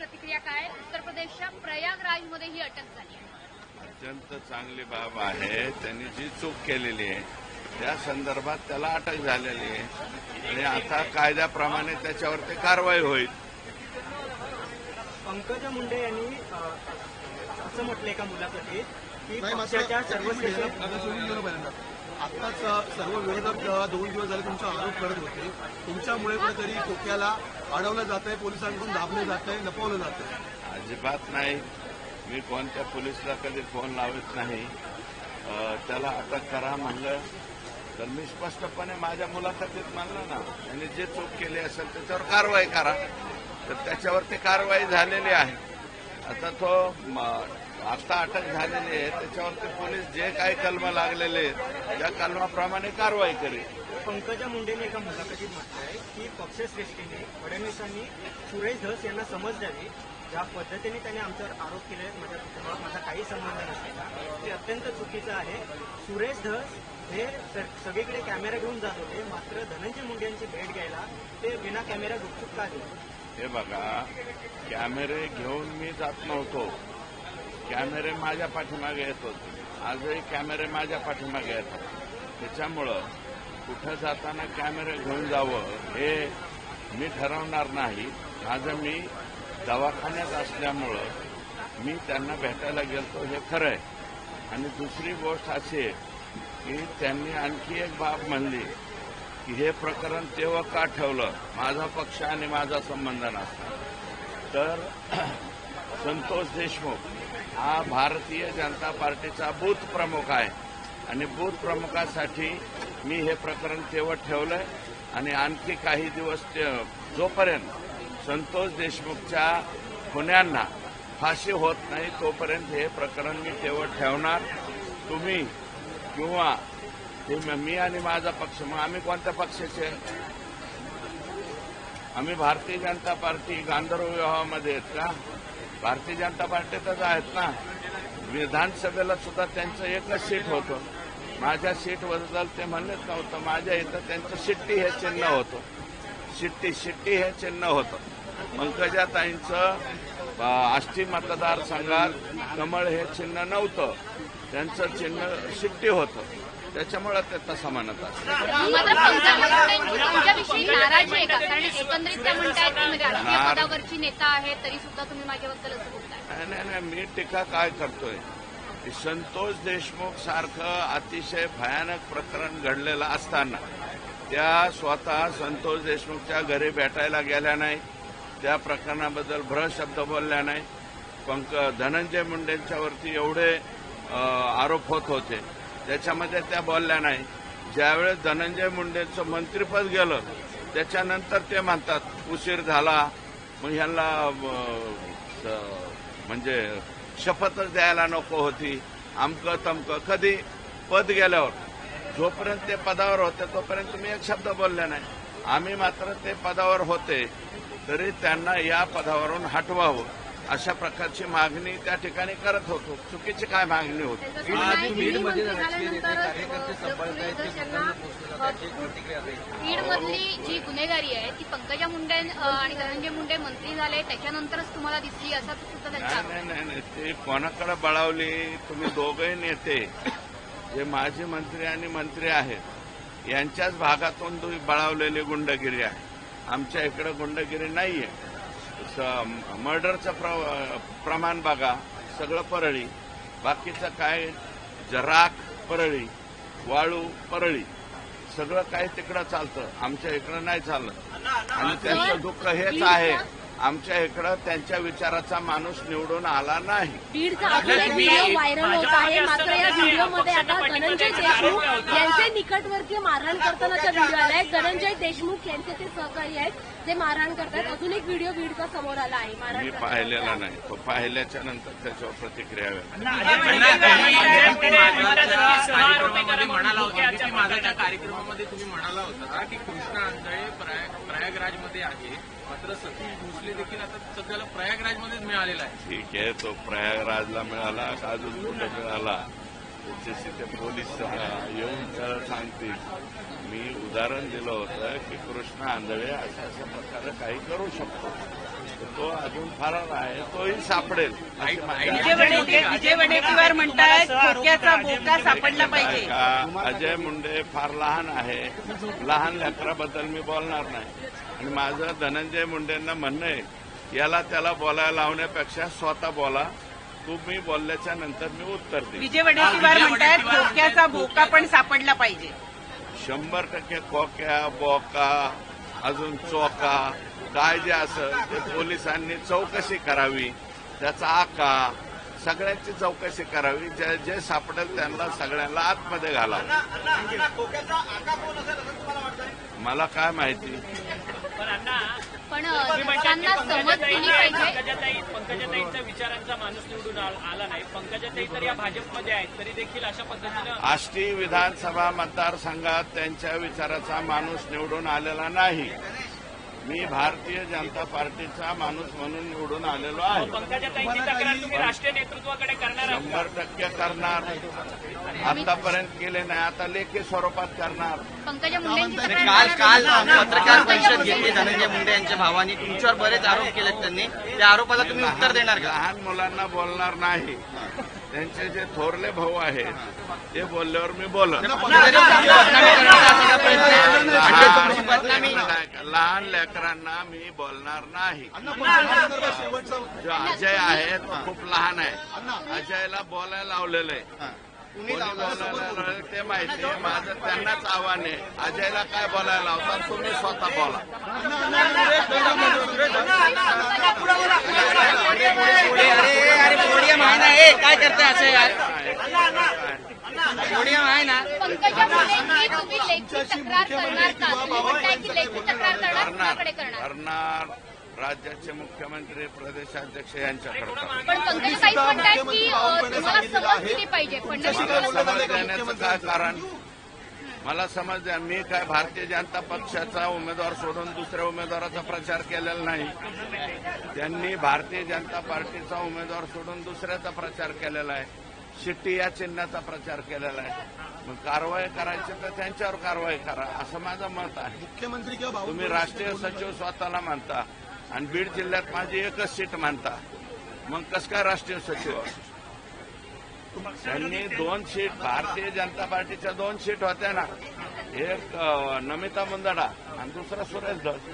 प्रतिक्रिया काय उत्तर प्रदेशच्या प्रयागराजमध्ये ही अटक झाली आहे. अत्यंत चांगली बाब आहे. त्यांनी जी चूक केलेली आहे त्या संदर्भात त्याला अटक झालेली आहे. आणि आता कायद्याप्रमाणे त्याच्यावरती कारवाई होईल. पंकजा मुंडे यांनी असं म्हटलंय का मुलाखतीत की पक्षाच्या सर्व आत्ताच सर्व विरोधक दोन दिवस झाले तुमचा आरोप करत होते. तुमच्यामुळे कुठेतरी खोक्याला अडवलं जात आहे पोलिसांकडून दाबलं जात आहे लपवलं जात आहे अजिबात नाही. मी कोणत्या पोलिसला कधी फोन लावत नाही. त्याला अटक करा म्हणलं. तर मी स्पष्टपणे माझ्या मुलाखतीत म्हणलं ना त्यांनी जे चूक केली असेल त्याच्यावर कारवाई करा. तर त्याच्यावरती कारवाई झालेली आहे. आता तो म, आता अटक झालेली आहे. त्याच्यावरती पोलीस जे काही कलम लागलेले आहेत त्या कलमाप्रमाणे कारवाई करेल. पंकजा मुंडेने एका मुलाखतीत म्हटलंय की पक्षश्रेष्ठीने फडणवीसांनी सुरेश धस यांना समज द्यावी ज्या पद्धतीने त्याने आमच्यावर आरोप केले माझ्या कुटुंबात माझा काही संबंध नसलेला. ते अत्यंत चुकीचं आहे. सुरेश धस हे सगळीकडे कॅमेरा घेऊन जात होते मात्र धनंजय मुंडे यांची भेट घ्यायला ते बिना कॅमेरा गुपचूप का गेले हे बघा कॅमेरे घेऊन मी जात नव्हतो. कॅमेरे माझ्या पाठीमागे येत होते. आजही कॅमेरे माझ्या पाठीमागे येतात. त्याच्यामुळं कुठं जाताना कॅमेरे घेऊन जावं हे मी ठरवणार नाही. माझं मी दवाखान्यात असल्यामुळं मी त्यांना भेटायला गेलतो हे खरं आहे आणि दुसरी गोष्ट अशी आहे की त्यांनी आणखी एक बाब म्हणली की हे प्रकरण तेव्हा का ठेवलं? माझा पक्ष आणि माझा संबंध नसता. तर संतोष देशमुख हा भारतीय जनता पार्टीचा बूथ प्रमुख आहे. आणि बूथ प्रमुखासाठी मी हे प्रकरण तेव्हा ठेवलंय. आणि आणखी काही दिवस ते- जोपर्यंत संतोष देशमुखच्या गुन्ह्यांना फाशी होत नाही तोपर्यंत हे प्रकरण मी तेव्हा ठेवणार. तुम्ही किंवा मी आणि माझा पक्ष मग आम्ही कोणत्या पक्षाचे? आम्ही भारतीय जनता पार्टी गांधर्व विवाहामध्ये आहेत का? भारतीय जनता पार्टीतच आहेत ना. विधानसभेला सुद्धा त्यांचं एकच सीट होतं. माझ्या सीटबद्दल ते म्हणलेच नव्हतं. माझ्या इथं त्यांचं शिट्टी हे चिन्ह होतं. शिट्टी शिट्टी हे चिन्ह होतं. पंकजाताईंचं आष्टी मतदारसंघात कमळ हे चिन्ह नव्हतं. त्यांचं चिन्ह शिट्टी होतं. त्याच्यामुळे ते तसं म्हणत असतं मात्र पंकजा मुंडे तुमच्याविषयी नाराज आहे का? कारण एकंदरीत त्या म्हणतायत की मी राजकीय नार- पदावरची नेता आहे तरी सुद्धा तुम्ही माझ्याबद्दल असं बोलताय. नाही नाही नाही मी टीका काय करतोय? की संतोष देशमुख सारखं अतिशय भयानक प्रकरण घडलेलं असताना त्या स्वतः संतोष देशमुखच्या घरी भेटायला गेल्या नाही त्या प्रकरणाबद्दल भ्रशब्द बोलल्या नाही. पंक धनंजय मुंडेंच्यावरती एवढे आरोप होत होते. त्याच्यामध्ये त्या बोलल्या नाही. ज्यावेळेस धनंजय मुंडेंचं मंत्रिपद गेलं त्याच्यानंतर ते म्हणतात उशीर झाला. मग ह्यांना म्हणजे शपथच द्यायला नको होती. आमकं तमकं. कधी? पद गेल्यावर. जोपर्यंत ते पदावर होते तोपर्यंत मी एक शब्द बोलले नाही. आम्ही मात्र ते पदावर होते तरी त्यांना या पदावरून हटवावं. अशा प्रकारची मागणी त्या ठिकाणी करत होतो. चुकीची काय मागणी होती? बीडमध्ये बीडमधली जी गुन्हेगारी आहे ती पंकजा मुंडे आणि धनंजय मुंडे मंत्री झाले. त्याच्यानंतरच तुम्हाला दिसली असा सुद्धा नाही नाही नाही नाही. ते कोणाकडे बळावली? तुम्ही दोघंही नेते. जे माजी मंत्री आणि मंत्री आहेत यांच्याच भागातून तुम्ही बळावलेली गुंडगिरी आहे. आमच्या इकडे गुंडगिरी नाहीये. मर्डरचं प्र- प्रमाण बघा सगळं परळी. बाकीचं काय जराक परळी वाळू परळी. सगळं काय तिकडं चालतं. आमच्या इकडं नाही चाललं आणि त्यांचं दुःख हेच आहे. आमच्या इकडं त्यांच्या विचाराचा माणूस निवडून आला नाही बीडचा अजून एक व्हिडिओ व्हायरल होत आहे मात्र या व्हिडिओमध्ये आता धनंजय देशमुख यांचे निकटवर्तीय मारहाण करतानाचा व्हिडिओ आलाय धनंजय देशमुख यांचे ते सहकारी आहेत जे मारहाण करतात अजून एक व्हिडिओ बीडचा समोर आला आहे मी. पाहिलेला नाही तो पाहिल्याच्या नंतर त्याच्यावर प्रतिक्रिया कार्यक्रमामध्ये म्हणाला होता की माझ्या कार्यक्रमामध्ये तुम्ही म्हणाला होता की कृष्णा आंधळे प्रयाग प्रयागराजमध्ये आहे. मात्र सतीश भोसले देखील आता सध्याला प्रयागराजमध्येच मिळालेला आहे. ठीक आहे तो प्रयागराजला मिळाला का अजून कुठे मिळाला? त्याच्याशी ते पोलीस येऊन सांगतील. मी उदाहरण दिलं होतं की कृष्ण आंधळे अशा अशा प्रकारे काही करू शकतो. तो अजून फरार आहे. तोही सापडेल. विजय वडेट्टीवार विजय बोका सापडला पाहिजे. का अजय मुंडे फार लहान आहे. लहान लेकराबद्दल मी बोलणार नाही. आणि माझं धनंजय मुंडेंना म्हणणं आहे याला त्याला बोलायला लावण्यापेक्षा स्वतः बोला. तुम्ही बोलल्याच्या नंतर मी उत्तर देईन. विजय वडेट्टीवार म्हणतायत खोक्याचा बोका पण सापडला पाहिजे. शंभर टक्के खोक्या बोका अजून चोका काय जे असेल ते पोलिसांनी चौकशी करावी. त्याचा आका सगळ्यांची चौकशी करावी. जे जे सापडेल त्यांना सगळ्यांना आतमध्ये घालावं. मला काय माहिती? पण त्यांना समज दिली पाहिजे? पंकजाताई पंकजाताईंच्या विचारांचा माणूस निवडून आल- आला नाही. पंकजाताई तर या भाजपमध्ये आहेत तरी देखील अशा पद्धतीनं आष्टी विधानसभा मतदारसंघात त्यांच्या विचाराचा माणूस निवडून आलेला नाही. मी भारतीय जनता पार्टीचा माणूस म्हणून निवडून आलेलो आहे. पंकजाताईंची तक्रार तुम्ही राष्ट्रीय नेतृत्वाकडे करणार आहात शंभर टक्के करणार. आतापर्यंत केले नाही. आता लेखी स्वरूपात करणार. काल काल. पत्रकार परिषद घेतली धनंजय मुंडे यांच्या भावानी. तुमच्यावर बरेच आरोप केलेत त्यांनी. त्या आरोपाला तुम्ही उत्तर देणार का? लहान मुलांना बोलणार नाही. त्यांचे जे थोरले भाऊ आहेत ते बोलल्यावर मी बोलत. म्हणजे लहान लेकरांना मी बोलणार नाही जो अजय आहे तो खूप लहान आहे अजयला बोलायला लावलेलं आहे ते माहिती आहे माझं त्यांनाच आव्हान आहे अजयला काय बोलायला लावतात तुम्ही स्वतः बोला अरे अरे पोडियम आहे ना ए काय करताय असं यार? आहे ना? पंकजा मुंडेंची तुम्ही लेखी तक्रार करणार का? तुम्ही म्हणताय की लेखी तक्रार करणार कुणाकडे करणार? करणार राज्याचे मुख्यमंत्री प्रदेशाध्यक्ष यांच्याकडे. पण पंकजाताई म्हणतायत की अ, तुम्हाला समज दिली पाहिजे. मला फडणवीस समज देण्याचं काय कारण? मला समज द्या मी काय भारतीय जनता पक्षाचा उमेदवार सोडून दुसऱ्या उमेदवाराचा प्रचार केलेला नाही. त्यांनी भारतीय जनता पार्टीचा उमेदवार सोडून दुसऱ्याचा प्रचार केलेला आहे. शिट्टी या चिन्हाचा प्रचार केलेला आहे. मग कारवाई करायची तर त्यांच्यावर कारवाई करा असं माझं मत आहे. मुख्यमंत्री किंवा तुम्ही राष्ट्रीय सचिव स्वतःला मानता आणि बीड जिल्ह्यात माझी एकच सीट मानता. मग कसं काय राष्ट्रीय सचिव? त्यांनी दोन सीट भारतीय जनता पार्टीच्या दोन सीट होत्या ना. एक नमिता मुंदडा आणि दुसरा सुरेश धस.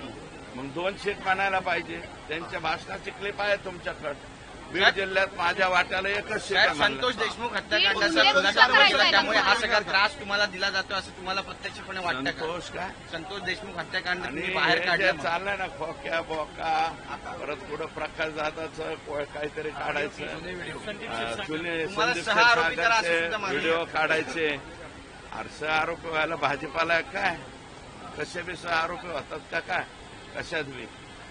मग दोन सीट मानायला पाहिजे. त्यांच्या भाषणाची क्लिप आहे तुमच्याकडे. बीड जिल्ह्यात माझ्या वाट्याला एकच साहेब आहे संतोष. देशमुख हत्याकांडाचा खुलासा त्यामुळे हा का? सगळा त्रास तुम्हाला दिला जातो असं तुम्हाला प्रत्यक्षपणे वाटतं का? संतोष काय संतोच देशमुख हत्याकांड आणि तुम्ही बाहेर हे जे काढलं चाललंय ना खोक्या बोका परत पुढं प्रकाश को- काहीतरी काढायचं. अं, जुने तुम्हाला संदीप सहा आरोपी करा असं क्षीरसागरचे सुद्धा मानलं व्हिडिओ काढायचे. अरे आरोपी व्हायला भाजीपाला काय? कसे बी सह आरोपी होतात का काय? कशात बी.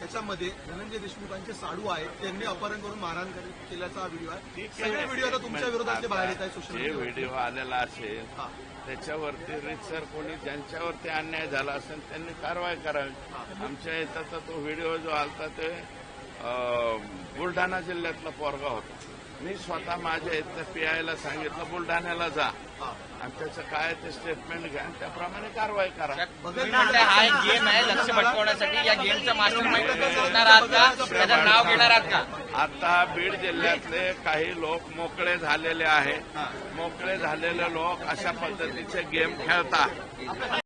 आहे आहे त्याच्यामध्ये धनंजय देशमुखांचे साडू आहेत त्यांनी अपहरण करून मारहाण केल्याचा हा व्हिडिओ आहे. आहे. सगळे व्हिडिओ आता तुमच्या विरोधातले बाहेर येत आहेत सोशल जे मीडियावर व्हिडिओ आलेला असेल त्याच्यावरती रितसर कोणी ज्यांच्यावरती अन्याय झाला असेल त्यांनी कारवाई करावी. आमच्या इथं तो व्हिडिओ जो आलता ते बुलढाणा जिल्ह्यातला पोरगा होता. मी स्वतः माझ्या इथं पीआयला सांगितलं बुलढाण्याला जा. आणि त्याचं काय ते स्टेटमेंट घ्या आणि त्याप्रमाणे कारवाई करा. हा एक गेम आहे लक्ष भटकवण्यासाठी या गेमचा मास्टर नाव घेणार आहात का? आता बीड जिल्ह्यातले काही लोक मोकळे झालेले आहेत. मोकळे झालेले लोक अशा पद्धतीचे गेम खेळतात.